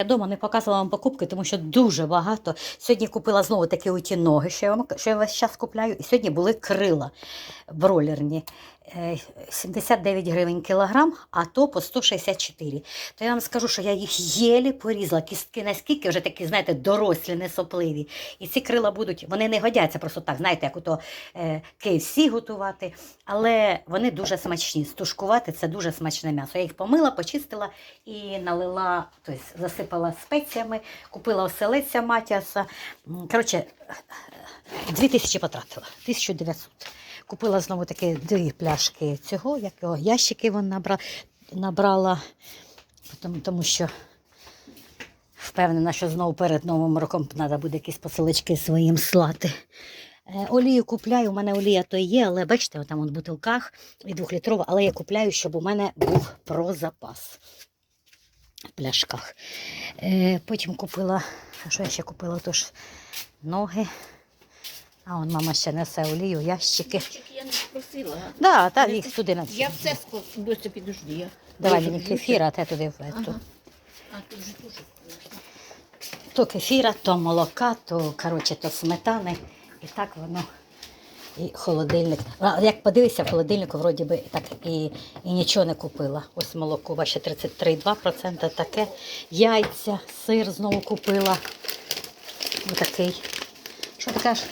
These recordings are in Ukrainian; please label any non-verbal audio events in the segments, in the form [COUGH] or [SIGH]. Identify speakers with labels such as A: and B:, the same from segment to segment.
A: Я вдома не показувала вам покупки, тому що дуже багато. Сьогодні купила знову такі оті ноги, що я, вам, що я весь час купляю. І сьогодні були крила бролерні. Е, 79 гривень кілограм, а то по 164. То я вам скажу, що я їх єлі порізала. Кістки наскільки вже такі, знаєте, дорослі, несопливі. І ці крила будуть, вони не годяться просто так, знаєте, як ото е, KFC готувати. Але вони дуже смачні. Стушкувати це дуже смачне м'ясо. Я їх помила, почистила і налила, тобто засипала спеціями, купила оселеця Матіаса. Коротше, 2000 потратила, 1900. Купила знову такі дві пляшки цього, як його ящики вон набра, набрала, тому, тому що впевнена, що знову перед Новим роком треба буде якісь посилочки своїм слати. Е, Олію купляю, у мене олія то є, але бачите, там в бутилках і двохлітрова, але я купляю, щоб у мене був про запас в пляшках. Е, потім купила, що я ще купила? Тож ноги. А он мама ще несе олію, ящики.
B: Тільки я не спросила.
A: Да, та їх туди на
B: Я все. Дося, підожди. Я...
A: Давай мені кефір, а те туди в ету.
B: Ага. А тут же теж вкусно.
A: То кефіра, то молока, то коротше, то сметани. І так воно. І холодильник. А, як подивишся, в холодильнику вроді би так і, і нічого не купила. Ось молоко, бачите, 33,2% таке. Яйця, сир знову купила. Отакий. Що ти кажеш?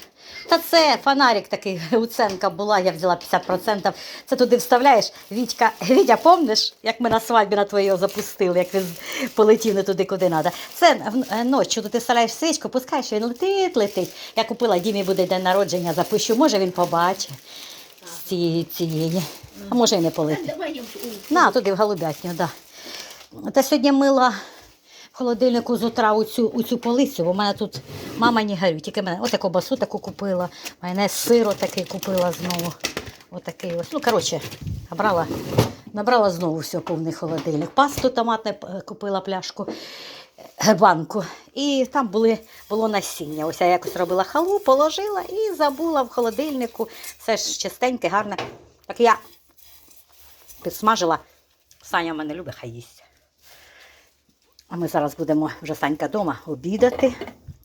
A: Та це фонарик такий [LAUGHS] уценка була, я взяла 50%. Це туди вставляєш. Вітька, Вітя, помниш, як ми на свадьбі на твоєго запустили, як він полетів не туди, куди треба. Це в- е, ночі туди вставляєш свічку, пускаєш, він летить, летить. Я купила, Дімі буде день народження, запущу. Може він побачить з цієї цієї. А може і не полетить. На, туди в голубятню, так. Да. Та сьогодні мила холодильнику з утра у цю, у цю полицю, бо в мене тут мама не горює, тільки мене. Ось таку басу таку купила, майонез сиро такий купила знову. Отакий ось. Ну, коротше, набрала, набрала знову все повний холодильник. Пасту томатне е, купила пляшку, е, банку. І там були, було насіння. Ось я якось робила халу, положила і забула в холодильнику. Все ж чистеньке, гарне. Так я підсмажила. Саня мене любить, хай їсть. А ми зараз будемо вже Санька вдома обідати.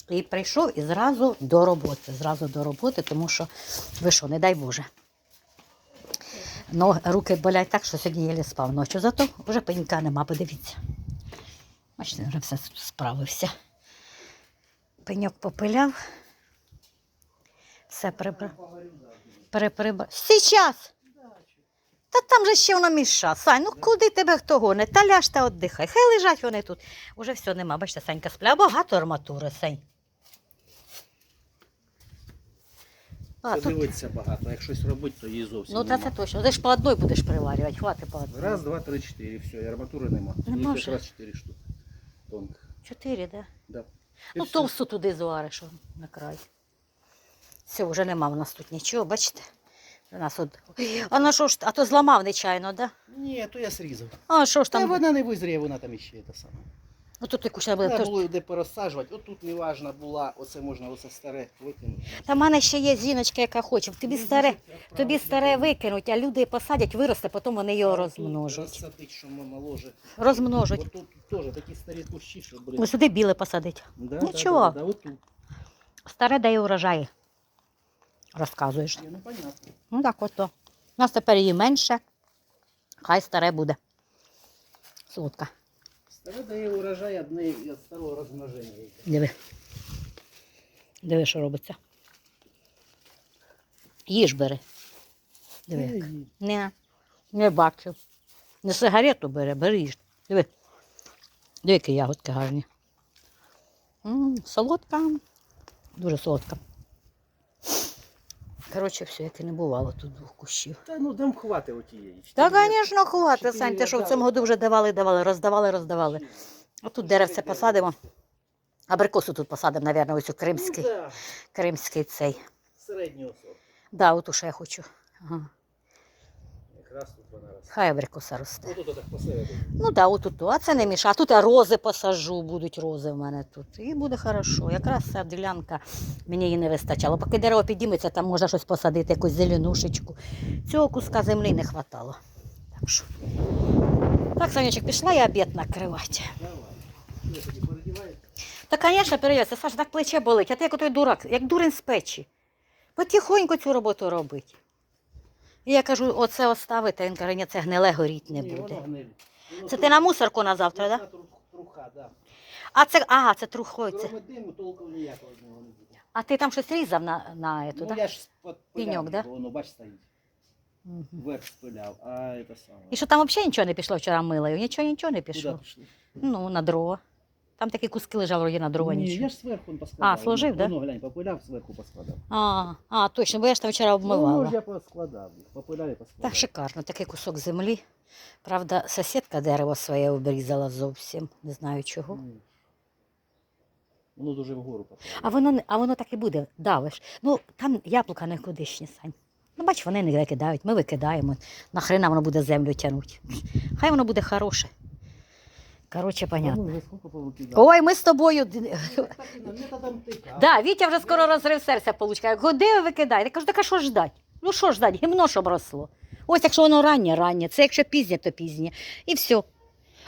A: І прийшов і зразу до роботи. Зразу до роботи, тому що ви що, не дай Боже. Ну, руки болять так, що сьогодні єлі спав ночі. Зато вже пенька нема, подивіться. Бачите, вже все справився. Пеньок попиляв. Все прибрав. Переприбрав. Сейчас! Та там же ще воно міша. Сань, ну куди тебе хто гоне? Та ляж та віддихай. Хай лежать вони тут. Уже все нема. Бачите, Санька спля. Багато арматури, Сань. А, тут...
C: Подивитися багато, а як щось робити, то її зовсім
A: Ну, та
C: нема.
A: це точно. Ти ж по одній будеш приварювати, хвати по одній.
C: Раз, два, три, чотири, все, і арматури нема.
A: Не
C: Їх якраз чотири штуки. Тонких.
A: Чотири, да?
C: Да. І
A: Ну,
C: все.
A: товсту туди звариш на край. Все, вже нема в нас тут нічого, бачите? У нас от... А на що ж, а то зламав нечайно, да?
C: Ні, то я срізав.
A: А що ж
C: Та
A: там?
C: вона не визріє, вона там іще те саме.
A: Ну тут якусь треба.
C: Треба було де порозсаджувати. Отут не важна була, оце можна оце старе викинути.
A: Та в мене ще є жіночка, яка хоче. Тобі старе, тобі старе викинуть, а люди посадять, виросте, потім вони його розмножать.
C: Розсадить, що ми моложе.
A: Розмножать.
C: Отут теж такі старі кущі, що блин.
A: Ось сюди біле посадить.
C: Да,
A: Нічого.
C: Да, да, да, отут.
A: Старе дає урожай. Розказуєш.
C: Ну понятно.
A: Ну так ото. У нас тепер її менше. Хай старе буде. Солодка.
C: Старе дає урожай одне від старого розмноження.
A: Диви. Диви, що робиться. Їж бери. Диви. як. Не, не бачив. Не сигарету бере, бери їж. Диви. Диви, які ягодки гарні. М, солодка. Дуже солодка. Коротше, все, як і не бувало тут двох кущів.
C: Та ну дам хвати отієї.
A: Та, звісно, хватить, Сань, те, що в цьому году вже давали, давали, роздавали, роздавали. А тут деревце посадимо. Абрикосу тут посадимо, мабуть, ось у кримський,
C: Ну, да,
A: кримський цей.
C: середнього Так,
A: Да, от що я хочу. Ага.
C: Якраз тут вона росте.
A: Хай абрикоса росте.
C: Отут отак посередині.
A: Ну да, отут, а це не міша. А тут я рози посажу, будуть рози в мене тут. І буде хорошо. Якраз ця ділянка мені її не вистачало. Поки дерево підніметься, там можна щось посадити, якусь зеленушечку. Цього куска землі не хватало. Так що. Так, Санечок, пішла я обід накривати.
C: Давай.
A: Та, звісно, перейдеться. Саша, так плече болить, а ти як той дурак, як дурень з печі. Потихоньку цю роботу робить. І я кажу, оце оставити, він каже, ні, це гниле горіть не буде. Це ти на мусорку на завтра, так? А це, ага, це трухой. Це. А ти там щось різав на, на ету,
C: Ну,
A: так?
C: я ж
A: Пеньок, да?
C: воно, бач, стоїть.
A: Мгм.
C: Вверх спиляв, а це саме.
A: І що там взагалі нічого не пішло вчора милою? Нічого, нічого не пішло.
C: пішли?
A: Ну, на дрова. Там такі куски лежали вроді на дрова
C: Ні,
A: нічого.
C: я ж зверху поскладав.
A: А, сложив, да?
C: Воно, глянь, попиляв, зверху поскладав.
A: А, а, точно, бо я ж там вчора
C: Ну,
A: обмивала.
C: ж я поскладав. їх, Попиляв і поскладав.
A: Так шикарно, такий кусок землі. Правда, сусідка дерево своє обрізала зовсім, не знаю чого.
C: Ні. Воно дуже вгору попало.
A: А воно, не- а воно так і буде, давиш. Ну, там яблука никудишні, Сань. Ну, бач, вони не викидають, ми викидаємо. Нахрена воно буде землю тягнути. Хай воно буде хороше. Коротше, понятно. Ой, ми з тобою. Да, Вітя вже скоро розрив серця получає. Куди ви викидаєте? Я кажу, так а що ждать? Ну що ждать? Гімно щоб росло. Ось якщо воно раннє, раннє, це якщо пізнє, то пізнє. І все.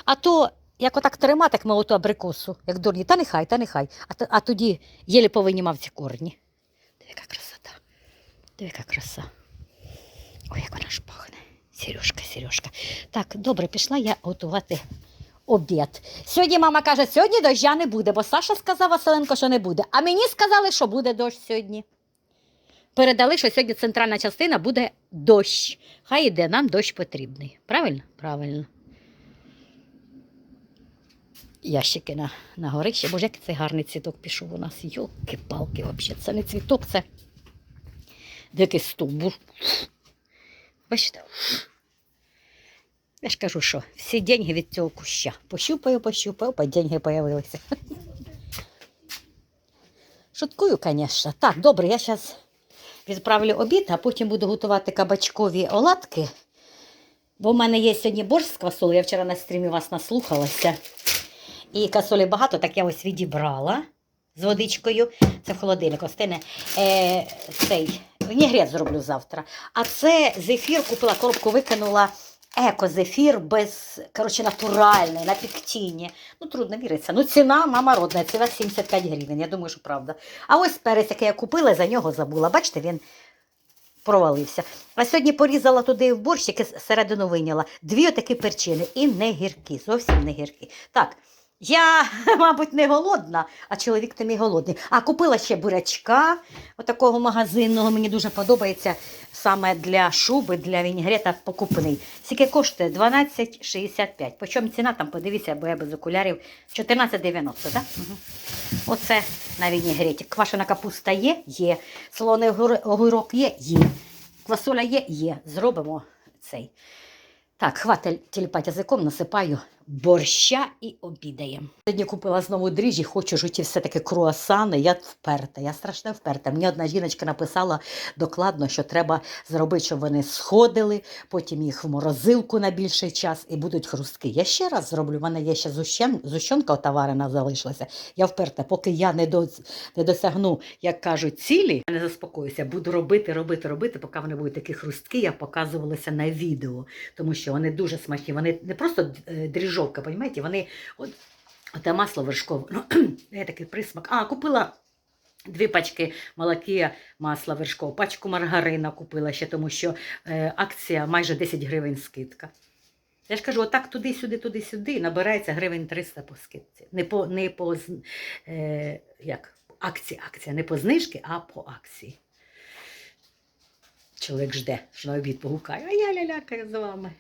A: А то, як отак тримати, як молоту абрикосу, як дурні, та нехай, та нехай. А, а тоді єлі повинімав ці корні. Диви, яка красота. Диви, яка краса. Ой, як вона ж пахне. Сережка, Сережка. Так, добре, пішла я готувати обід. Сьогодні мама каже, сьогодні доща не буде, бо Саша сказав Василенко, що не буде. А мені сказали, що буде дощ сьогодні. Передали, що сьогодні центральна частина буде дощ. Хай іде, нам дощ потрібний. Правильно? Правильно. Ящики на, на горище. Боже, який цей гарний цвіток пішов у нас. Йолки-палки, взагалі. Це не цвіток, це дикий стовбур. Бачите? Я ж кажу, що всі деньги від цього куща. Пощупаю, пощупаю, опа, деньги появилися. Шуткую, звісно. Так, добре, я зараз відправлю обід, а потім буду готувати кабачкові оладки. Бо в мене є сьогодні борщ з квасолею. Я вчора на стрімі вас наслухалася. І квасолі багато, так я ось відібрала з водичкою. Це в холодильник остине. Е, цей вінігрет зроблю завтра. А це зефір купила, коробку викинула. Еко-зефір без, коротше, натуральний, на піктіні. Ну, трудно віриться. Ну, ціна мама родна, ціна 75 гривень. Я думаю, що правда. А ось перець, який я купила, за нього забула. Бачите, він провалився. А сьогодні порізала туди в борщ, який середину виняла. Дві отакі перчини. І не гіркі, зовсім не гіркі. Так, я, [LAUGHS] мабуть, не голодна, а чоловік то мій голодний. А купила ще бурячка, отакого магазинного. Мені дуже подобається саме для шуби, для вінігрета покупний. Скільки коштує? 12,65. Почому ціна там, подивіться, бо я без окулярів 14,90, так? Угу. Оце на вінігреті. Квашена капуста є? Є. Солоний огур- огірок є? Є. Квасоля є? Є. Зробимо цей. Так, хватить тіліпати язиком, насипаю борща і обідаємо. Сьогодні купила знову дріжджі, хочу жуті все-таки круасани. Я вперта, я страшно вперта. Мені одна жіночка написала докладно, що треба зробити, щоб вони сходили, потім їх в морозилку на більший час і будуть хрустки. Я ще раз зроблю, в мене є ще зущенка отаварена залишилася. Я вперта, поки я не, до, не досягну, як кажуть, цілі, я не заспокоюся. Буду робити, робити, робити, поки вони будуть такі хрустки, як показувалися на відео. Тому що вони дуже смачні. Вони не просто е, дріжовка, розумієте, вони от, оте масло вершкове. Ну, [CLEARS THROAT] є такий присмак. А, купила. Дві пачки молоки, масла вершкового, пачку маргарина купила ще, тому що е, акція майже 10 гривень скидка. Я ж кажу, отак туди-сюди, туди-сюди, набирається гривень 300 по скидці. Не по, не по е, як, акції, акція, не по знижки, а по акції. Чоловік жде, що на обід погукає, а я лялякаю з вами.